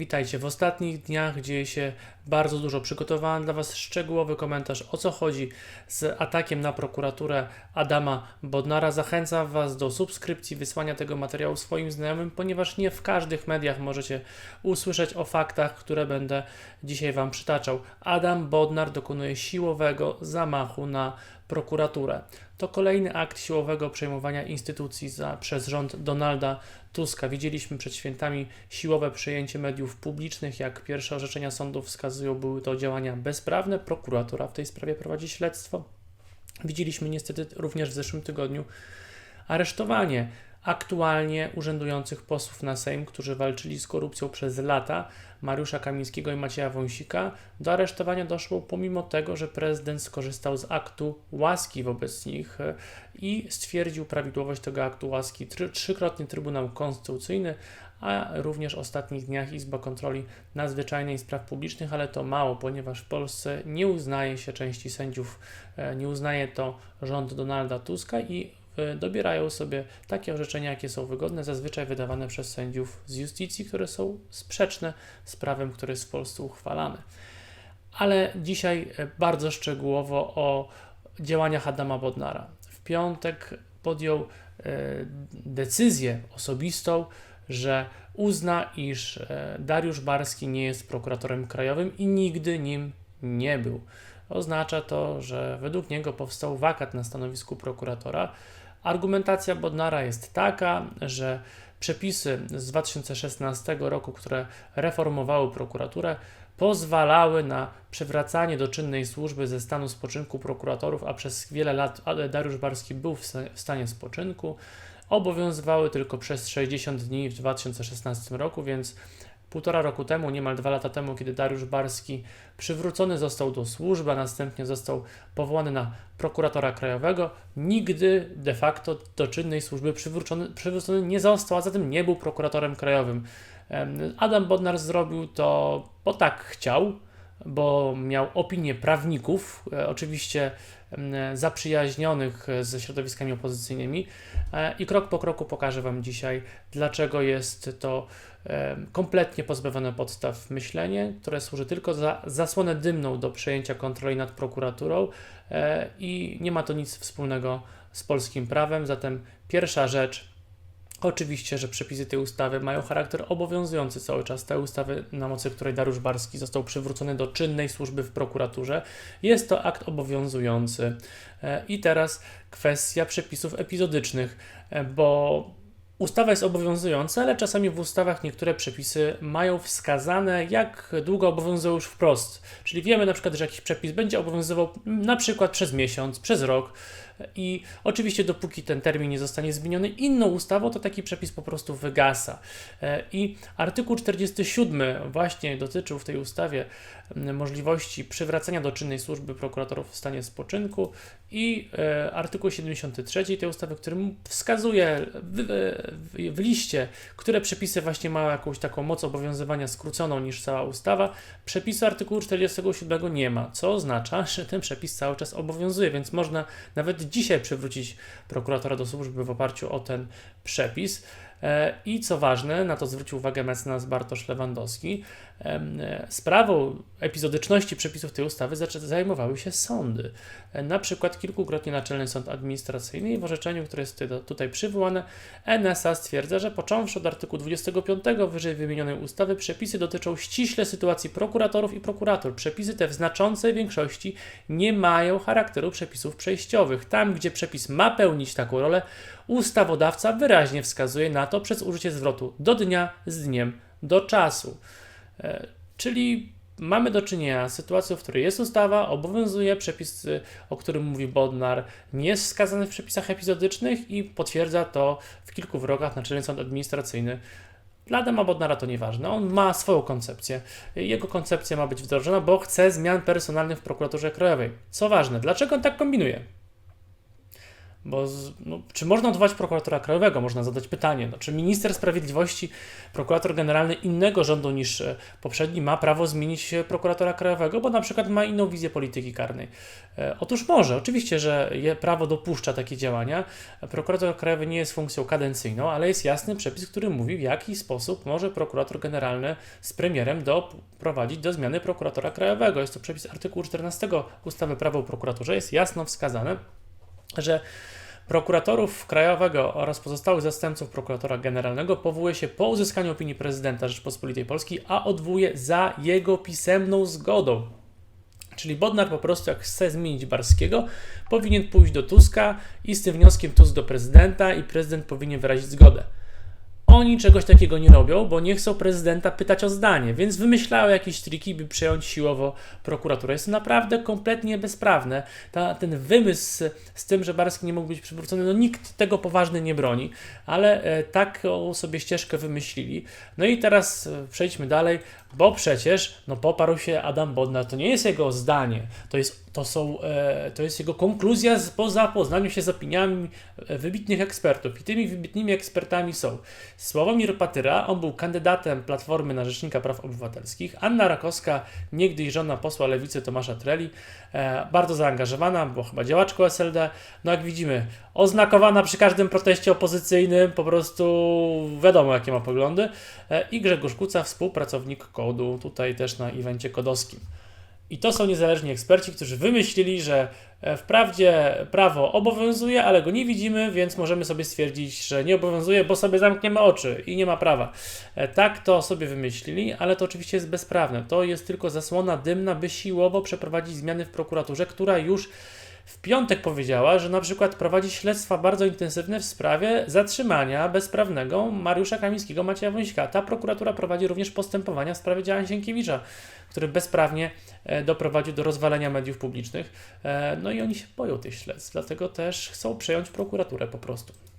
Witajcie. W ostatnich dniach dzieje się bardzo dużo. Przygotowałem dla Was szczegółowy komentarz o co chodzi z atakiem na prokuraturę Adama Bodnara. Zachęcam Was do subskrypcji, wysłania tego materiału swoim znajomym, ponieważ nie w każdych mediach możecie usłyszeć o faktach, które będę dzisiaj Wam przytaczał. Adam Bodnar dokonuje siłowego zamachu na prokuraturę. To kolejny akt siłowego przejmowania instytucji za, przez rząd Donalda Tuska. Widzieliśmy przed świętami siłowe przejęcie mediów publicznych. Jak pierwsze orzeczenia sądów wskazują, były to działania bezprawne. Prokuratura w tej sprawie prowadzi śledztwo. Widzieliśmy niestety również w zeszłym tygodniu aresztowanie aktualnie urzędujących posłów na Sejm, którzy walczyli z korupcją przez lata, Mariusza Kamińskiego i Macieja Wąsika, do aresztowania doszło pomimo tego, że prezydent skorzystał z aktu łaski wobec nich e, i stwierdził prawidłowość tego aktu łaski trzykrotnie Trybunał Konstytucyjny, a również w ostatnich dniach Izba Kontroli Nadzwyczajnej Spraw Publicznych, ale to mało, ponieważ w Polsce nie uznaje się części sędziów, e, nie uznaje to rząd Donalda Tuska i dobierają sobie takie orzeczenia, jakie są wygodne, zazwyczaj wydawane przez sędziów z justicji, które są sprzeczne z prawem, które jest w Polsce uchwalane. Ale dzisiaj e, bardzo szczegółowo o działaniach Adama Bodnara. W piątek podjął e, decyzję osobistą, że uzna, iż Dariusz Barski nie jest prokuratorem krajowym i nigdy nim nie był. Oznacza to, że według niego powstał wakat na stanowisku prokuratora, Argumentacja Bodnara jest taka, że przepisy z 2016 roku, które reformowały prokuraturę, pozwalały na przywracanie do czynnej służby ze stanu spoczynku prokuratorów, a przez wiele lat Dariusz Barski był w stanie spoczynku. Obowiązywały tylko przez 60 dni w 2016 roku, więc Półtora roku temu, niemal dwa lata temu, kiedy Dariusz Barski przywrócony został do służby, a następnie został powołany na prokuratora krajowego, nigdy de facto do czynnej służby przywrócony, przywrócony nie został, a zatem nie był prokuratorem krajowym. Adam Bodnar zrobił to, bo tak chciał, bo miał opinię prawników, e, oczywiście zaprzyjaźnionych ze środowiskami opozycyjnymi e, i krok po kroku pokażę Wam dzisiaj, dlaczego jest to kompletnie pozbawione podstaw myślenie, które służy tylko za zasłonę dymną do przejęcia kontroli nad prokuraturą e, i nie ma to nic wspólnego z polskim prawem. Zatem pierwsza rzecz, Oczywiście, że przepisy tej ustawy mają charakter obowiązujący cały czas. Te ustawy, na mocy której Dariusz Barski został przywrócony do czynnej służby w prokuraturze, jest to akt obowiązujący. E, I teraz kwestia przepisów epizodycznych, e, bo Ustawa jest obowiązująca, ale czasami w ustawach niektóre przepisy mają wskazane, jak długo obowiązują już wprost. Czyli wiemy na przykład, że jakiś przepis będzie obowiązywał na przykład przez miesiąc, przez rok, i oczywiście, dopóki ten termin nie zostanie zmieniony inną ustawą, to taki przepis po prostu wygasa. E, I artykuł 47 właśnie dotyczył w tej ustawie możliwości przywracania do czynnej służby prokuratorów w stanie spoczynku i e, artykuł 73 tej ustawy, którym wskazuje w, w, w liście, które przepisy właśnie mają jakąś taką moc obowiązywania skróconą niż cała ustawa. Przepisu artykułu 47 nie ma, co oznacza, że ten przepis cały czas obowiązuje, więc można nawet dzisiaj przywrócić prokuratora do służby w oparciu o ten przepis. I co ważne, na to zwrócił uwagę mecenas Bartosz Lewandowski, sprawą epizodyczności przepisów tej ustawy zajmowały się sądy. Na przykład kilkukrotnie Naczelny Sąd Administracyjny i w orzeczeniu, które jest tutaj przywołane, NSA stwierdza, że począwszy od artykułu 25 wyżej wymienionej ustawy przepisy dotyczą ściśle sytuacji prokuratorów i prokurator. Przepisy te w znaczącej większości nie mają charakteru przepisów przejściowych. Tam, gdzie przepis ma pełnić taką rolę, ustawodawca wyraźnie wskazuje na to przez użycie zwrotu do dnia z dniem do czasu. E, czyli mamy do czynienia z sytuacją, w której jest ustawa, obowiązuje przepis, o którym mówi Bodnar, nie jest wskazany w przepisach epizodycznych i potwierdza to w kilku wyrokach Naczelny Sąd Administracyjny. Dla Adama Bodnara to nieważne, on ma swoją koncepcję. Jego koncepcja ma być wdrożona, bo chce zmian personalnych w prokuraturze krajowej. Co ważne, dlaczego on tak kombinuje? Bo z, no, czy można odwołać prokuratora krajowego? Można zadać pytanie. No, czy minister sprawiedliwości, prokurator generalny innego rządu niż e, poprzedni ma prawo zmienić prokuratora krajowego, bo na przykład ma inną wizję polityki karnej? E, otóż może. Oczywiście, że je, prawo dopuszcza takie działania. Prokurator krajowy nie jest funkcją kadencyjną, ale jest jasny przepis, który mówi, w jaki sposób może prokurator generalny z premierem doprowadzić do zmiany prokuratora krajowego. Jest to przepis artykułu 14 ustawy Prawo o prokuraturze. Jest jasno wskazane, że prokuratorów krajowego oraz pozostałych zastępców prokuratora generalnego powołuje się po uzyskaniu opinii prezydenta Rzeczpospolitej Polskiej, a odwołuje za jego pisemną zgodą. Czyli Bodnar po prostu, jak chce zmienić Barskiego, powinien pójść do Tuska i z tym wnioskiem Tusk do prezydenta i prezydent powinien wyrazić zgodę. Oni czegoś takiego nie robią, bo nie chcą prezydenta pytać o zdanie, więc wymyślają jakieś triki, by przejąć siłowo prokuraturę. Jest to naprawdę kompletnie bezprawne. Ta, ten wymysł z tym, że Barski nie mógł być przywrócony, no nikt tego poważnie nie broni, ale e, taką sobie ścieżkę wymyślili. No i teraz e, przejdźmy dalej, bo przecież no, poparł się Adam Bodnar. To nie jest jego zdanie, to jest to, są, e, to jest jego konkluzja z, po zapoznaniu się z opiniami e, wybitnych ekspertów. I tymi wybitnymi ekspertami są Sławomir Patyra, on był kandydatem Platformy na Rzecznika Praw Obywatelskich, Anna Rakowska, niegdyś żona posła Lewicy Tomasza Treli, e, bardzo zaangażowana, bo chyba działaczką SLD. No jak widzimy, oznakowana przy każdym proteście opozycyjnym, po prostu wiadomo jakie ma poglądy. I Grzegorz Kuca, współpracownik kodu, tutaj też na evencie kodowskim. I to są niezależni eksperci, którzy wymyślili, że e, wprawdzie prawo obowiązuje, ale go nie widzimy, więc możemy sobie stwierdzić, że nie obowiązuje, bo sobie zamkniemy oczy i nie ma prawa. E, tak to sobie wymyślili, ale to oczywiście jest bezprawne. To jest tylko zasłona dymna, by siłowo przeprowadzić zmiany w prokuraturze, która już w piątek powiedziała, że na przykład prowadzi śledztwa bardzo intensywne w sprawie zatrzymania bezprawnego Mariusza Kamińskiego, Macieja Wąsika. Ta prokuratura prowadzi również postępowania w sprawie działań Sienkiewicza, który bezprawnie e, doprowadził do rozwalenia mediów publicznych. E, no i oni się boją tych śledztw, dlatego też chcą przejąć prokuraturę po prostu.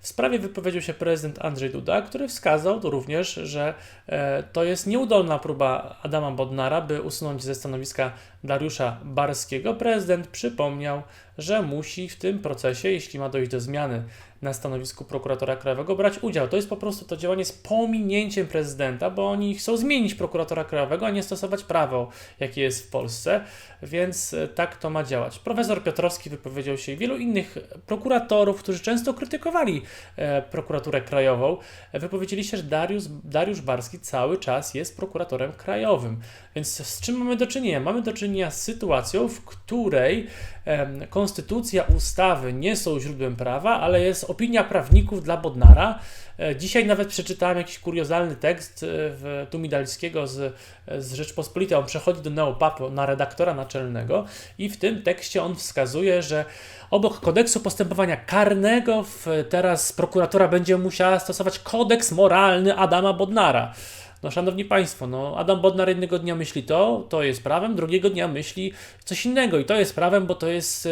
W sprawie wypowiedział się prezydent Andrzej Duda, który wskazał również, że e, to jest nieudolna próba Adama Bodnara, by usunąć ze stanowiska Dariusza Barskiego. Prezydent przypomniał, że musi w tym procesie, jeśli ma dojść do zmiany na stanowisku prokuratora krajowego, brać udział. To jest po prostu to działanie z pominięciem prezydenta, bo oni chcą zmienić prokuratora krajowego, a nie stosować prawo, jakie jest w Polsce, więc e, tak to ma działać. Profesor Piotrowski wypowiedział się i wielu innych prokuratorów, którzy często krytykowali e, prokuraturę krajową, wypowiedzieli się, że Dariusz, Dariusz Barski cały czas jest prokuratorem krajowym. Więc z czym mamy do czynienia? Mamy do czynienia z sytuacją, w której e, konstytucja, ustawy nie są źródłem prawa, ale jest opinia prawników dla Bodnara. E, dzisiaj nawet przeczytałem jakiś kuriozalny tekst e, w Tumidalskiego z, z Rzeczpospolitej. On przechodzi do Neopapu na redaktora naczelnego i w tym tekście on wskazuje, że obok kodeksu postępowania karnego teraz prokuratura będzie musiała stosować kodeks moralny Adama Bodnara. No, szanowni Państwo, no, Adam Bodnar jednego dnia myśli to, to jest prawem, drugiego dnia myśli coś innego i to jest prawem, bo to jest e,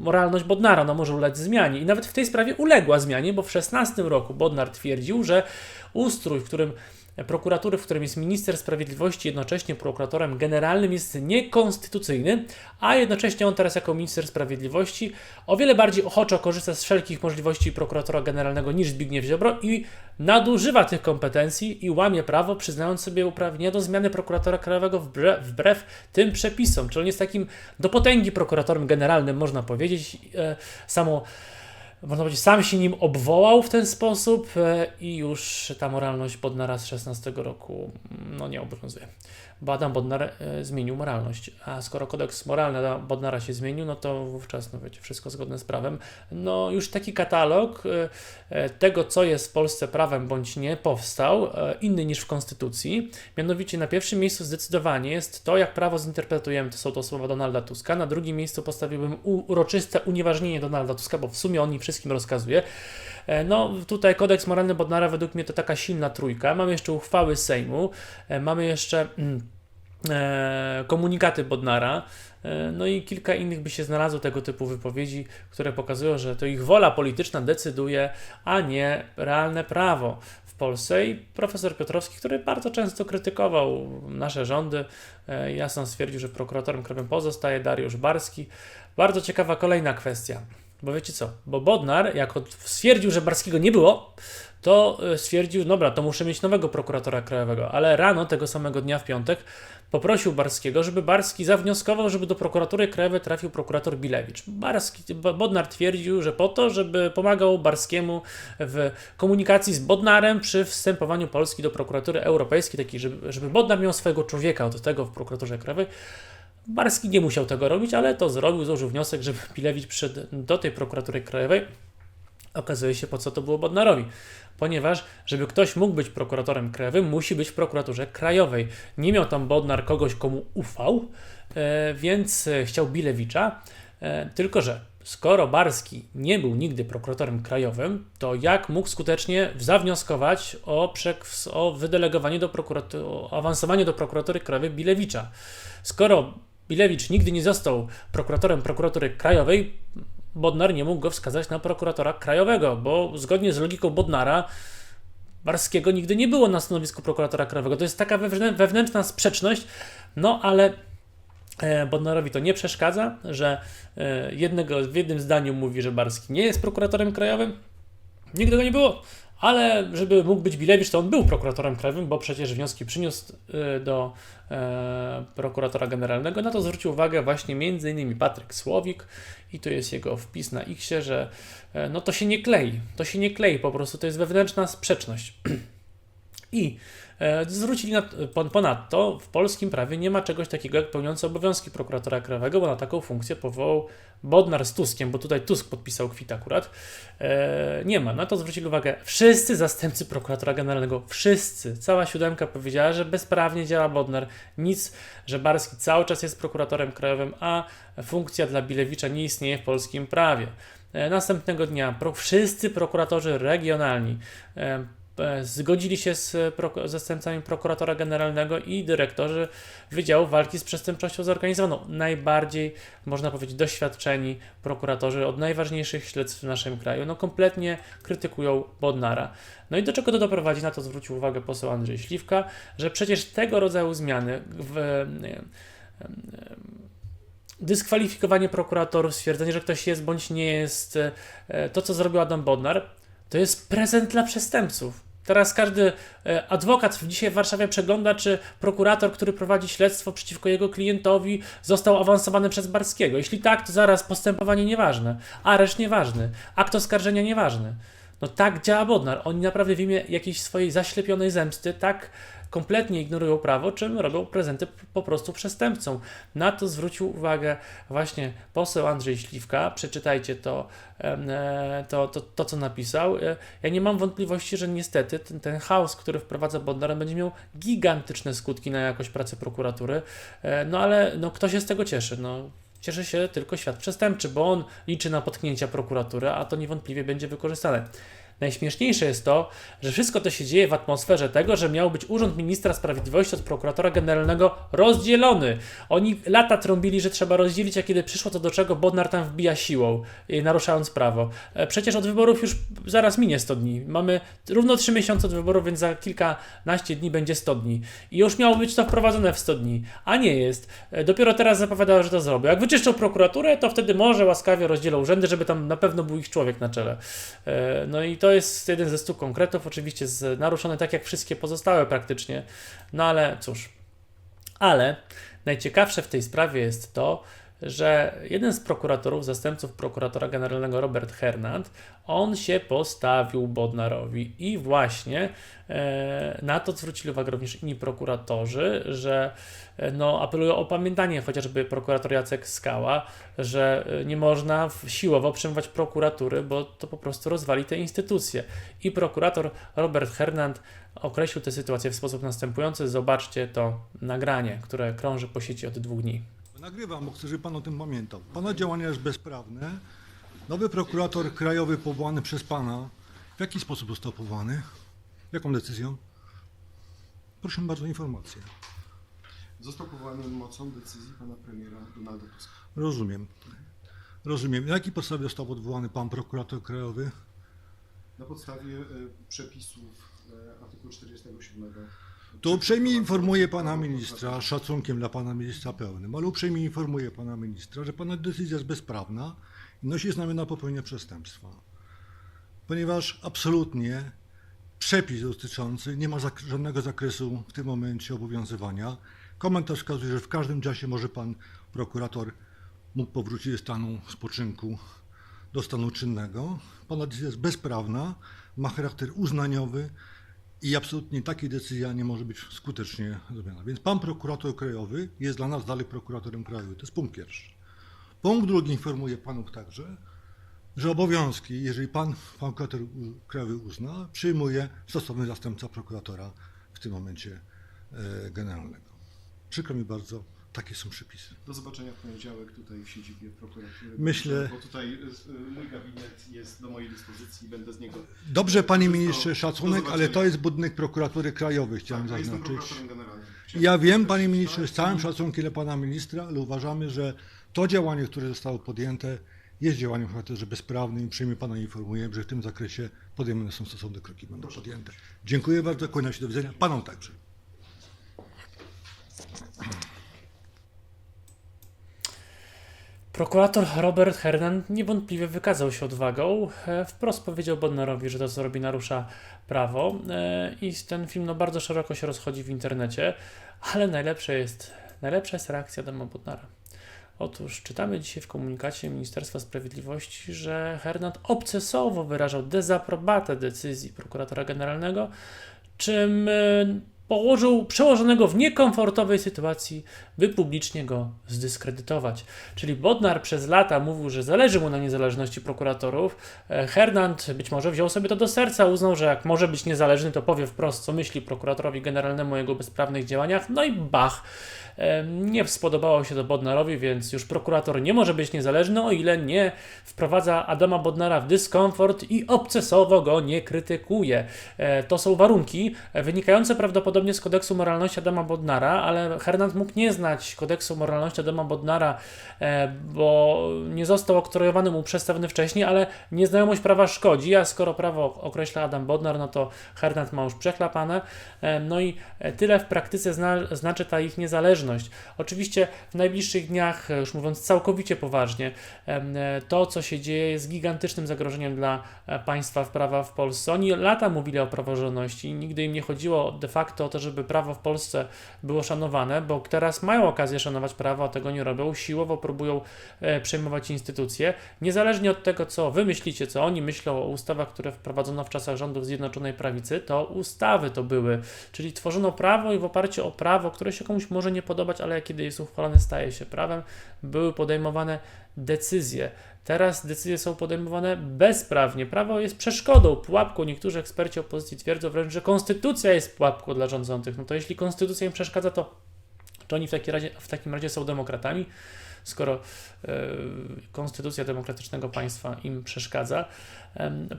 moralność Bodnara, no może ulec zmianie. I nawet w tej sprawie uległa zmianie, bo w 16 roku Bodnar twierdził, że ustrój, w którym prokuratury, w którym jest minister sprawiedliwości, jednocześnie prokuratorem generalnym, jest niekonstytucyjny, a jednocześnie on teraz jako minister sprawiedliwości o wiele bardziej ochoczo korzysta z wszelkich możliwości prokuratora generalnego niż Zbigniew Ziobro i nadużywa tych kompetencji i łamie prawo, przyznając sobie uprawnienia do zmiany prokuratora krajowego wbrew, wbrew tym przepisom. Czyli on jest takim do potęgi prokuratorem generalnym, można powiedzieć. E, samo można powiedzieć, sam się nim obwołał w ten sposób e, i już ta moralność Bodnara z 16 roku no, nie obowiązuje. Bo Adam Bodnar e, zmienił moralność, a skoro kodeks moralny Bodnara się zmienił, no to wówczas, no wiecie, wszystko zgodne z prawem. No już taki katalog e, tego, co jest w Polsce prawem bądź nie, powstał, inny niż w Konstytucji. Mianowicie na pierwszym miejscu zdecydowanie jest to, jak prawo zinterpretujemy, to są to słowa Donalda Tuska. Na drugim miejscu postawiłbym uroczyste unieważnienie Donalda Tuska, bo w sumie on i wszystkim rozkazuje. E, no tutaj kodeks moralny Bodnara według mnie to taka silna trójka. Mamy jeszcze uchwały Sejmu, e, mamy jeszcze mm, e, komunikaty Bodnara, no i kilka innych by się znalazło tego typu wypowiedzi, które pokazują, że to ich wola polityczna decyduje, a nie realne prawo w Polsce. I profesor Piotrowski, który bardzo często krytykował nasze rządy, jasno stwierdził, że prokuratorem krajowym pozostaje Dariusz Barski. Bardzo ciekawa kolejna kwestia. Bo wiecie co? Bo Bodnar, jak od- stwierdził, że Barskiego nie było, to e, stwierdził, dobra, to muszę mieć nowego prokuratora krajowego. Ale rano tego samego dnia w piątek poprosił Barskiego, żeby Barski zawnioskował, żeby do prokuratury krajowej trafił prokurator Bilewicz. Barski, Bo- Bodnar twierdził, że po to, żeby pomagał Barskiemu w komunikacji z Bodnarem przy wstępowaniu Polski do prokuratury europejskiej, taki, żeby, żeby Bodnar miał swojego człowieka od tego w prokuraturze krajowej. Barski nie musiał tego robić, ale to zrobił, złożył wniosek, żeby Bilewicz przyszedł do tej prokuratury krajowej. Okazuje się, po co to było Bodnarowi. Ponieważ, żeby ktoś mógł być prokuratorem krajowym, musi być w prokuraturze krajowej. Nie miał tam Bodnar kogoś, komu ufał, e, więc e, chciał Bilewicza. E, tylko, że skoro Barski nie był nigdy prokuratorem krajowym, to jak mógł skutecznie zawnioskować o, o wydelegowanie do prokuratu- o awansowanie do prokuratury krajowej Bilewicza? Skoro Bilewicz nigdy nie został prokuratorem prokuratury krajowej, Bodnar nie mógł go wskazać na prokuratora krajowego, bo zgodnie z logiką Bodnara Barskiego nigdy nie było na stanowisku prokuratora krajowego. To jest taka wewnę- wewnętrzna sprzeczność, no ale e, Bodnarowi to nie przeszkadza, że e, jednego, w jednym zdaniu mówi, że Barski nie jest prokuratorem krajowym. Nigdy go nie było. Ale żeby mógł być Bilewicz, to on był prokuratorem krajowym, bo przecież wnioski przyniósł e, do e, prokuratora generalnego. Na to zwrócił uwagę właśnie innymi Patryk Słowik i tu jest jego wpis na Xie, że e, no to się nie klei. To się nie klei po prostu, to jest wewnętrzna sprzeczność. I e, zwrócili na, pon- ponadto w polskim prawie nie ma czegoś takiego jak pełniący obowiązki prokuratora krajowego, bo na taką funkcję powołał Bodnar z Tuskiem, bo tutaj Tusk podpisał kwit akurat. E, nie ma. Na to zwrócili uwagę wszyscy zastępcy prokuratora generalnego, wszyscy, cała siódemka powiedziała, że bezprawnie działa Bodnar, nic, że Barski cały czas jest prokuratorem krajowym, a funkcja dla Bilewicza nie istnieje w polskim prawie. E, Następnego dnia pro, wszyscy prokuratorzy regionalni zgodzili się z zastępcami prokuratora generalnego i dyrektorzy Wydziału Walki z Przestępczością Zorganizowaną. Najbardziej, można powiedzieć, doświadczeni prokuratorzy od najważniejszych śledztw w naszym kraju, no kompletnie krytykują Bodnara. No i do czego to doprowadzi? Na to zwrócił uwagę poseł Andrzej Śliwka, że przecież tego rodzaju zmiany w e, dyskwalifikowanie prokuratorów, stwierdzenie, że ktoś jest bądź nie jest, e, to co zrobił Adam Bodnar, to jest prezent dla przestępców. Teraz każdy e, adwokat dzisiaj w Warszawie przegląda, czy prokurator, który prowadzi śledztwo przeciwko jego klientowi, został awansowany przez Barskiego. Jeśli tak, to zaraz postępowanie nieważne, areszt nieważny, akt oskarżenia nieważny. No tak działa Bodnar. Oni naprawdę w imię jakiejś swojej zaślepionej zemsty tak kompletnie ignorują prawo, czym robią prezenty po prostu przestępcom. Na to zwrócił uwagę właśnie poseł Andrzej Śliwka. Przeczytajcie to, e, to, to, to co napisał. E, Ja nie mam wątpliwości, że niestety ten, ten chaos, który wprowadza Bodnar, będzie miał gigantyczne skutki na jakość pracy prokuratury. E, No ale no, kto się z tego cieszy? No, cieszy się tylko świat przestępczy, bo on liczy na potknięcia prokuratury, a to niewątpliwie będzie wykorzystane. Najśmieszniejsze jest to, że wszystko to się dzieje w atmosferze tego, że miał być Urząd Ministra Sprawiedliwości od prokuratora generalnego rozdzielony. Oni lata trąbili, że trzeba rozdzielić, a kiedy przyszło to do czego, Bodnar tam wbija siłą, y, naruszając prawo. E, Przecież od wyborów już zaraz minie 100 dni. Mamy równo 3 miesiące od wyborów, więc za kilkanaście dni będzie 100 dni. I już miało być to wprowadzone w 100 dni, a nie jest. E, Dopiero teraz zapowiadało, że to zrobią. Jak wyczyszczą prokuraturę, to wtedy może łaskawie rozdzielą urzędy, żeby tam na pewno był ich człowiek na czele. E, No i to jest jeden ze stu konkretów, oczywiście z, naruszony tak jak wszystkie pozostałe praktycznie, no ale cóż. Ale najciekawsze w tej sprawie jest to, że jeden z prokuratorów, zastępców prokuratora generalnego Robert Hernand, on się postawił Bodnarowi i właśnie e, na to zwrócili uwagę również inni prokuratorzy, że e, no, apelują o pamiętanie chociażby prokurator Jacek Skała, że e, nie można siłowo przejmować prokuratury, bo to po prostu rozwali te instytucje. I prokurator Robert Hernand określił tę sytuację w sposób następujący. Zobaczcie to nagranie, które krąży po sieci od dwóch dni. Nagrywam, bo chcę, żeby pan o tym pamiętał. Pana działania jest bezprawne. Nowy prokurator krajowy powołany przez pana. W jaki sposób został powołany? Jaką decyzją? Proszę bardzo o informację. Został powołany mocą decyzji pana premiera Donalda Tuska. Rozumiem. Rozumiem. Na jakiej podstawie został odwołany pan prokurator krajowy? Na podstawie e, przepisów e, artykułu 47. To uprzejmie informuję pana ministra, szacunkiem dla pana ministra pełnym, ale uprzejmie informuję pana ministra, że pana decyzja jest bezprawna i nosi znamiona popełnienia przestępstwa. Ponieważ absolutnie przepis dotyczący nie ma żadnego zakresu w tym momencie obowiązywania. Komentarz wskazuje, że w każdym czasie może pan prokurator mógł powrócić ze stanu spoczynku do stanu czynnego. Pana decyzja jest bezprawna, ma charakter uznaniowy i absolutnie takiej decyzja nie może być skutecznie zrobiona. Więc pan prokurator krajowy jest dla nas dalej prokuratorem krajowym. To jest punkt pierwszy. Punkt drugi informuje panów także, że obowiązki, jeżeli pan, pan prokurator krajowy uzna, przyjmuje stosowny zastępca prokuratora w tym momencie e, generalnego. Przykro mi bardzo, takie są przepisy. Do zobaczenia w poniedziałek tutaj w siedzibie prokuratury. Myślę- Bo tutaj y, y, mój gabinet jest do mojej dyspozycji i będę z niego. Dobrze, panie ministrze, szacunek, ale to jest budynek prokuratury krajowej, chciałem Tak, zaznaczyć. Chciałem Ja wiem, panie ministrze, z całym szacunkiem dla pana ministra, ale uważamy, że to działanie, które zostało podjęte, jest działaniem o charakterze bezprawnym i przyjmie pana informuję, że w tym zakresie podejmowane są stosowne kroki, będą Proszę podjęte. Dziękuję bardzo, kłaniam się do widzenia. Panom także. Prokurator Robert Hernan niewątpliwie wykazał się odwagą. E, Wprost powiedział Bodnarowi, że to, co robi, narusza prawo. E, I ten film no, bardzo szeroko się rozchodzi w internecie, ale najlepsze jest, najlepsza jest reakcja Adama Bodnara. Otóż czytamy dzisiaj w komunikacie Ministerstwa Sprawiedliwości, że Hernand obcesowo wyrażał dezaprobatę decyzji prokuratora generalnego, czym e, położył przełożonego w niekomfortowej sytuacji, by publicznie go zdyskredytować. Czyli Bodnar przez lata mówił, że zależy mu na niezależności prokuratorów. E, Hernand być może wziął sobie to do serca, uznał, że jak może być niezależny, to powie wprost, co myśli prokuratorowi generalnemu o jego bezprawnych działaniach. No i bach! E, Nie spodobało się to Bodnarowi, więc już prokurator nie może być niezależny, o ile nie wprowadza Adama Bodnara w dyskomfort i obcesowo go nie krytykuje. E, To są warunki wynikające prawdopodobnie z kodeksu moralności Adama Bodnara, ale Hernand mógł nie znać kodeksu moralności Adama Bodnara, e, bo nie został oktrojowany mu przedstawiony wcześniej, ale nieznajomość prawa szkodzi, a skoro prawo określa Adam Bodnar, no to Hernand ma już przechlapane. E, No i e, tyle w praktyce zna, znaczy ta ich niezależność. Oczywiście w najbliższych dniach, już mówiąc całkowicie poważnie, to co się dzieje jest gigantycznym zagrożeniem dla państwa prawa w Polsce. Oni lata mówili o praworządności nigdy im nie chodziło de facto o to, żeby prawo w Polsce było szanowane, bo teraz mają okazję szanować prawo, a tego nie robią. Siłowo próbują e, przejmować instytucje. Niezależnie od tego, co wy myślicie, co oni myślą o ustawach, które wprowadzono w czasach rządów Zjednoczonej Prawicy, to ustawy to były. Czyli tworzono prawo i w oparciu o prawo, które się komuś może nie podobać, ale kiedy jest uchwalone, staje się prawem, były podejmowane decyzje. Teraz decyzje są podejmowane bezprawnie. Prawo jest przeszkodą, pułapką. Niektórzy eksperci opozycji twierdzą wręcz, że konstytucja jest pułapką dla rządzących. No to jeśli konstytucja im przeszkadza, to czy oni w, takim razie, w takim razie są demokratami? skoro e, konstytucja demokratycznego państwa im przeszkadza.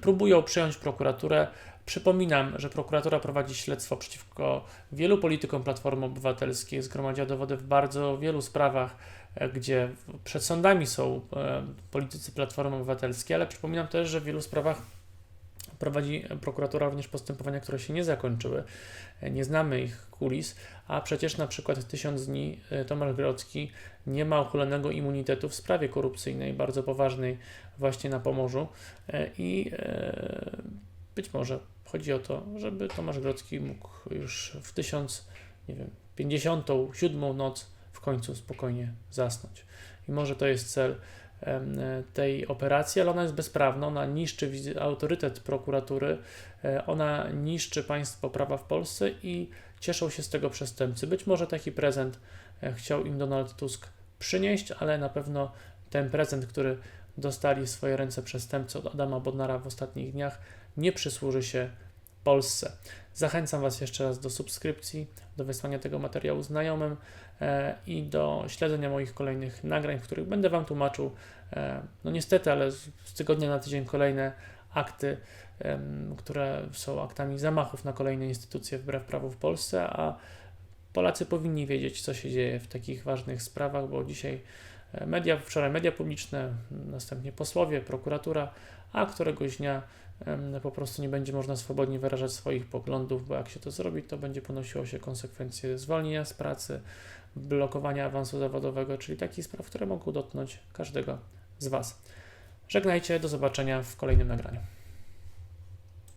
Próbują przyjąć prokuraturę. Przypominam, że prokuratura prowadzi śledztwo przeciwko wielu politykom Platformy Obywatelskiej, zgromadziła dowody w bardzo wielu sprawach, gdzie przed sądami są e, politycy Platformy Obywatelskiej, ale przypominam też, że w wielu sprawach prowadzi prokuratura również postępowania, które się nie zakończyły. E, Nie znamy ich kulis, a przecież na przykład tysiąc dni e, Tomasz Grodzki nie ma uchylonego immunitetu w sprawie korupcyjnej, bardzo poważnej właśnie na Pomorzu i być może chodzi o to, żeby Tomasz Grodzki mógł już w tysiąc, nie wiem, 57 noc w końcu spokojnie zasnąć. I może to jest cel tej operacji, ale ona jest bezprawna, ona niszczy autorytet prokuratury, e, ona niszczy państwo prawa w Polsce i cieszą się z tego przestępcy. Być może taki prezent e, chciał im Donald Tusk przynieść, ale na pewno ten prezent, który dostali w swoje ręce przestępcy od Adama Bodnara w ostatnich dniach, nie przysłuży się Polsce. Zachęcam Was jeszcze raz do subskrypcji, do wysłania tego materiału znajomym e, i do śledzenia moich kolejnych nagrań, w których będę Wam tłumaczył, e, no niestety, ale z, tygodnia na tydzień kolejne akty, które są aktami zamachów na kolejne instytucje wbrew prawu w Polsce, a Polacy powinni wiedzieć, co się dzieje w takich ważnych sprawach, bo dzisiaj e, media, wczoraj media publiczne, następnie posłowie, prokuratura, a któregoś dnia po prostu nie będzie można swobodnie wyrażać swoich poglądów, bo jak się to zrobi, to będzie ponosiło się konsekwencje zwolnienia z pracy, blokowania awansu zawodowego, czyli takich spraw, które mogą dotknąć każdego z Was. Żegnajcie, do zobaczenia w kolejnym nagraniu.